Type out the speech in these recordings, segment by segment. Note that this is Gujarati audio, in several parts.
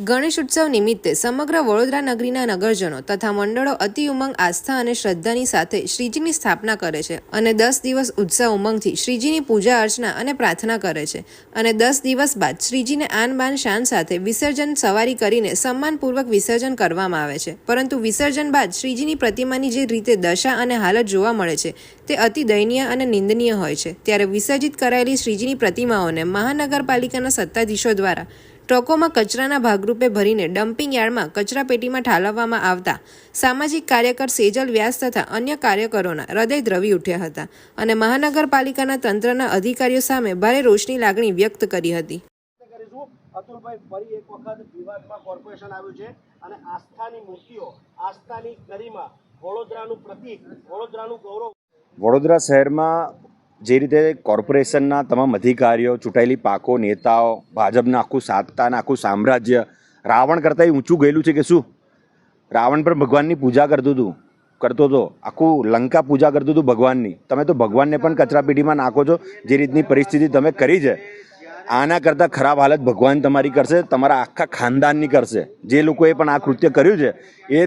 ગણેશ ઉત્સવ નિમિત્તે સમગ્ર વડોદરા નગરીના નગરજનો તથા મંડળો અતિ ઉમંગ, આસ્થા અને શ્રદ્ધાની સાથે શ્રીજીની સ્થાપના કરે છે અને દસ દિવસ ઉત્સવ ઉમંગથી શ્રીજીની પૂજા અર્ચના અને પ્રાર્થના કરે છે અને દસ દિવસ બાદ શ્રીજીને આન બાન શાન સાથે વિસર્જન સવારી કરીને સન્માનપૂર્વક વિસર્જન કરવામાં આવે છે. પરંતુ વિસર્જન બાદ શ્રીજીની પ્રતિમાની જે રીતે દશા અને હાલત જોવા મળે છે તે અતિ દયનીય અને નિંદનીય હોય છે. ત્યારે વિસર્જિત કરાયેલી શ્રીજીની પ્રતિમાઓને મહાનગરપાલિકાના સત્તાધીશો દ્વારા ટ્રકોમાં કચરાના ભાગરૂપે ભરીને ડમ્પિંગ યાર્ડમાં કચરાપેટીમાં ઠાલવવામાં આવતા સામાજિક કાર્યકર સેજલ વ્યાસ તથા અન્ય કાર્યકરોના હૃદય દ્રવી ઉઠ્યા હતા અને મહાનગરપાલિકાના તંત્રના અધિકારીઓ સામે ભારે રોષની લાગણી વ્યક્ત કરી હતી. અતુલભાઈ ફરી એક વખત વિવાદમાં કોર્પોરેશન આવ્યું છે અને આસ્થાની મૂર્તિઓ આસ્થાની ગરિમા વડોદરાનું પ્રતીક વડોદરાનું ગૌરવ. વડોદરા શહેરમાં જે રીતે કોર્પોરેશનના તમામ અધિકારીઓ, ચૂંટાયેલી પાકો, નેતાઓ, ભાજપના આખું સાત્તાના આખું સામ્રાજ્ય રાવણ કરતાં ઊંચું ગયેલું છે કે શું? રાવણ પણ ભગવાનની પૂજા કરતું હતું, કરતો હતો. આખું લંકા પૂજા કરતું હતું ભગવાનની. તમે તો ભગવાનને પણ કચરાપેટીમાં નાખો છો, જે રીતની પરિસ્થિતિ તમે કરી છે. આના કરતાં ખરાબ હાલત ભગવાન તમારી કરશે, તમારા આખા ખાનદાનની કરશે. જે લોકોએ પણ આ કૃત્ય કર્યું છે, એ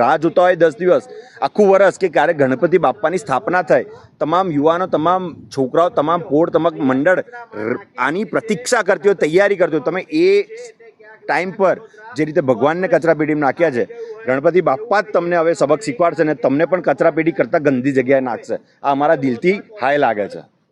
રાહ જોતા હોય દસ દિવસ. આખું વર્ષ કે ક્યારે ગણપતિ બાપ્પાની સ્થાપના થાય. તમામ યુવાનો, તમામ છોકરાઓ, તમામ પોળ, તમામ મંડળ આની પ્રતીક્ષા કરતી હોય, તૈયારી કરતી હોય. તમે એ ટાઈમ પર જે રીતે ભગવાનને કચરાપેટીમાં નાખ્યા છે, ગણપતિ બાપ્પા જ તમને હવે સબક શીખવાડશે અને તમને પણ કચરાપેટી કરતાં ગંદી જગ્યાએ નાખશે. આ અમારા દિલથી હાય લાગે છે.